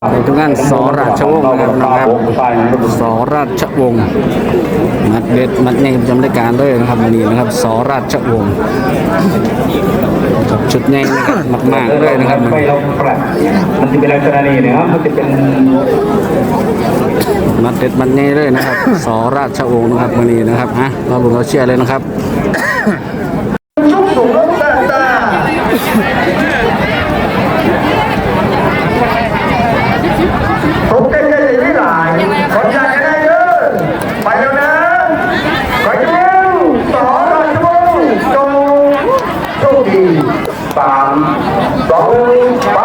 เป็นทุกท่านสอราชวงศ์นะครับนะครับสอราชวงศ์มัดเด็ดมัดใหญ่ประจำรายการเลยนะครับวันนี้นะครับสอราชวงศ์ชุดใหญ่นะครับมากๆเลยนะครับไม่เราปรับมันจะเป็นลักษณะนี้นะครับมันจะเป็นมัดเด็ดมัดใหญ่เลยนะครับสอราชวงศ์นะครับวันนี้นะครับฮะเราลุ้นเราเชียร์เลยนะครับ ผมใกล้ๆไม่หลายขออยากจะได้เยอะไปแล้วนะขอยิ้มสองราชวงศ์จงโชคดี สามสองหนึ่งไป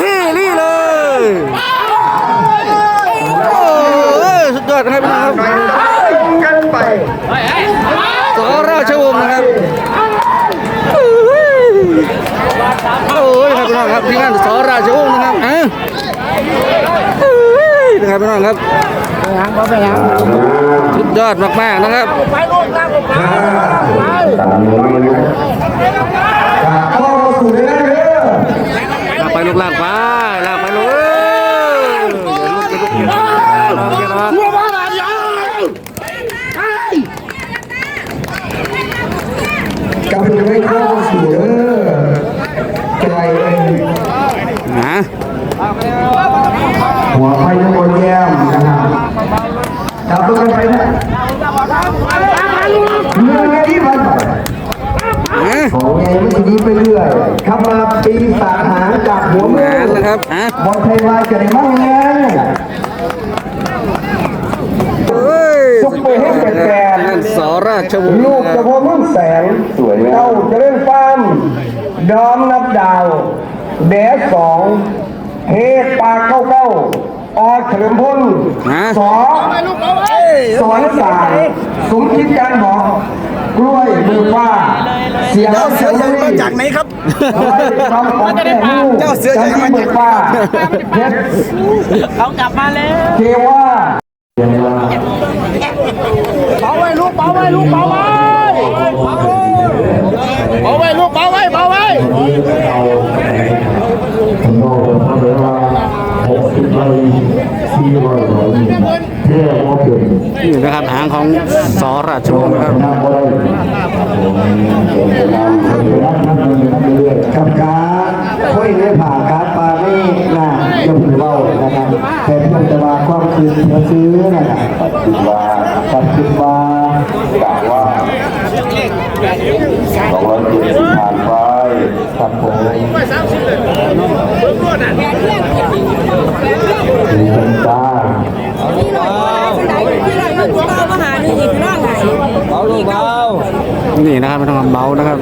ที่นี่เลยโอ้ยสุดยอดนะครับพี่น้องครับกันไปสอราชวงศ์นะครับโอ้ยครับพี่น้ องครับที่งานสอราชวงศ์นะครับฮะโอ้ยนะครับพี่น้องครับสุดยอดมากๆนะครับเข้าสู่ในนั้นเด้อ ลากไปลูกลากไปลากไปลูกเอ้ยเดี๋ยวลูกเดี๋ยวลูกเดี๋ยวลูกเดี๋ยวลูก กำลังไม่เข้าสู่เด้อใจเอง นะ หัวไฟยังบนแย้มนะครับจับตัวกันไปนะเรื่องนี้ที่มัน นะ ของ ไงไม่ดีไปเรื่อยขับมาปีศาจหางจากหัวมืงานอนะครับฮะบอลไทยวายจะได้มั่งไงเฮ้ยซุปเปอร์เฮดแปดนั่นสอราชวงศ์ลูกนะคจะรับพอมุ่งแสงสวยเจ้าจะเล่นฟาร์มดอมนับดาวแดดสองเฮดปากเก้าเก้าออเฉลิมพลนะสอสอนสายสมคิดการบอ กกล้วยมือฟ้า เสียงเสือใหญ่มาจากไหนครับ เจ้าเสือใหญ่มาจากฟ้าเพชรเขากลับมาแล้วเทว่าเบาไว้ลูกเบาไว้ลูกเบาไว้ สี่ร้อยร้อยเท่ว่าเกินนี่นะครับหางของสอราชวงศ์นะครับกับการค่อยได้ผ่าการปลาไม่น่าจะถือเบานะครับแต่เพื่อนจะมาความคืนเพื่อซื้อนะครับคิดว่าตัดคิดว่ากะว่าสองร้อยเจ็ดสิบผ่านไปครับผมเป็นตา ที่หน่อยที่ไหนที่ไหนมันตัวมาหาหนึ่งอีกร่างไหน นี่นะครับไม่ต้องเบานะครับ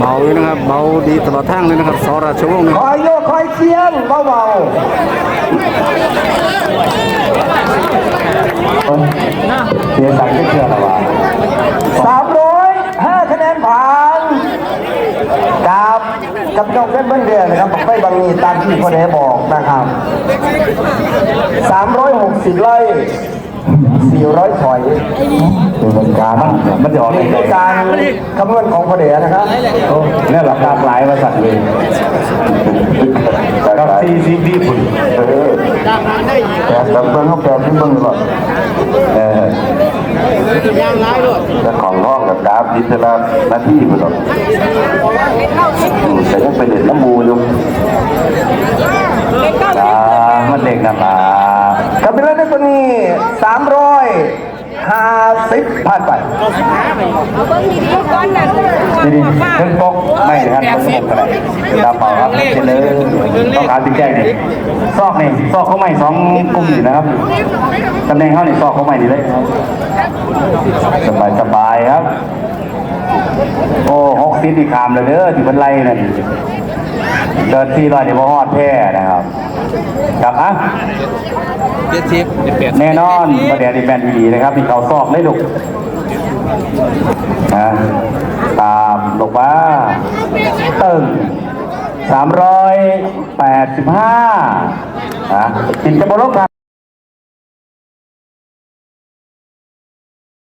เบาเลยนะครับเบาดีตล อดทางเลยนะครับสอราชวงศ์นะคอยโยคอยเคียงเบาๆเสียสังก็เชื่อแล้วว่าสามร้อยห้าคะแนนผ่านกับกับเจ้าเพชรเบิ้ลเดือนนะครับไปบางนีตามที่พ่อแดบอกนะครับสามร้อยหกสิบไร่ สี่ร้อยถอยเป็นการมันจะออกในการคำนวณของพ่อแดนะครับนี่หลักการหลายมาสั่งเลยกับซีซีดีผุนแต่แต่เบิ้งเขาแปลที่เบิ้งหรอกเออแต่ของห้องกับกราฟดิจิทัลหน้าที่มันหรอกแต่ยังเป็นเด็กน้ำมูอยู่อ่ามันเด็กนั่นล่ะ กับเป็นเรื่องตัวนี้สามร้อยห้าสิบผ่านไปเบิ้งดีๆก้อนน่ะดีดีเพิ่งปกไม่นะครับเพิ่งปกอะไรตามเปล่าครับเจริญต้องการติดแจ้งนี่ซอกนี่ซอกเขาใหม่สองกลุ่มนี่นะครับตำแหน่งเขานี่ซอกเขาใหม่ดีเลยครับสบายสบายครับ โอ้หกสิบอีกคำเลยเด้อที่เป็นไรนั่นเดินที่ลอยในบ่ฮอดแท้นะครับ ครับอะเจ็ดสิบแน่นอนประเดี๋ยวดีแมนดีนะครับมีเขาซอกได้ลุกนะตามลงมาตึงสามร้อยแปดสิบห้าอะจินจะบล็อกครับ